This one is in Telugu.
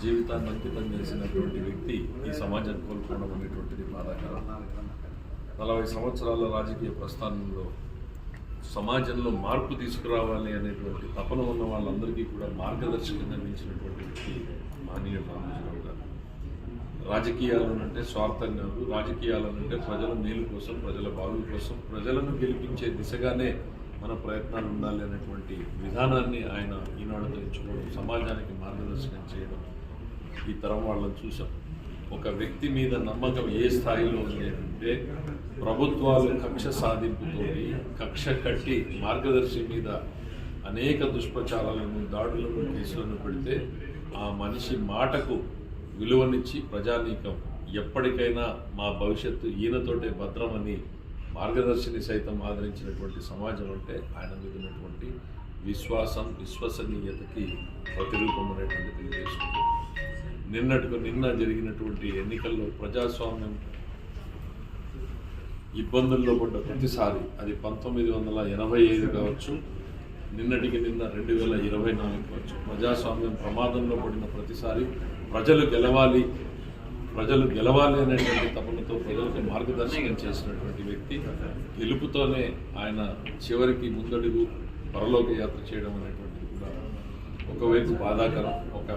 జీవితాన్ని అంకితం చేసినటువంటి వ్యక్తి ఈ సమాజం కోల్పోవడం అనేటువంటిది బాధాకరం నలభై సంవత్సరాల రాజకీయ ప్రస్థానంలో సమాజంలో మార్పు తీసుకురావాలి అనేటువంటి తపన ఉన్న వాళ్ళందరికీ కూడా మార్గదర్శకంగా నిలిచినటువంటి వ్యక్తి మానీయ రామోజీరావు గారు రాజకీయాలనంటే స్వార్థం కాదు రాజకీయాలనంటే ప్రజల మేలు కోసం ప్రజల బాగు కోసం ప్రజలను గెలిపించే దిశగానే మన ప్రయత్నాలు ఉండాలి అనేటువంటి విధానాన్ని ఆయన ఈనాడు ఎంచుకోవడం సమాజానికి మార్గదర్శకం చేయడం ఈ తరం వాళ్ళని చూసాం ఒక వ్యక్తి మీద నమ్మకం ఏ స్థాయిలో ఉంది అంటే ప్రభుత్వాలు కక్ష సాధింపుతో కక్ష కట్టి మార్గదర్శి మీద అనేక దుష్ప్రచారాలను దాడులను కేసులను పెడితే ఆ మనిషి మాటకు విలువనిచ్చి ప్రజానీకం ఎప్పటికైనా మా భవిష్యత్తు ఈయనతోటే భద్రమని మార్గదర్శిని సైతం ఆదరించినటువంటి సమాజం అంటే ఆయన మీద ఉన్నటువంటి విశ్వాసం విశ్వసనీయతకి ప్రతిరూపం అనేటువంటిది నిన్నటికు నిన్న జరిగినటువంటి ఎన్నికల్లో ప్రజాస్వామ్యం ఇబ్బందుల్లో పడ్డ ప్రతిసారి అది పంతొమ్మిది వందల ఎనభై ఐదు కావచ్చు నిన్నటికి నిన్న రెండు వేల ఇరవై నాలుగు కావచ్చు. ప్రజాస్వామ్యం ప్రమాదంలో పడిన ప్రతిసారి ప్రజలు గెలవాలి ప్రజలు గెలవాలి అనేటువంటి తపనతో ప్రజలకు మార్గదర్శకం చేసినటువంటి వ్యక్తి గెలుపుతోనే ఆయన చివరికి ముందడుగు పరలోక యాత్ర చేయడం అనేటువంటిది కూడా ఒకవైపు బాధాకరం ఒక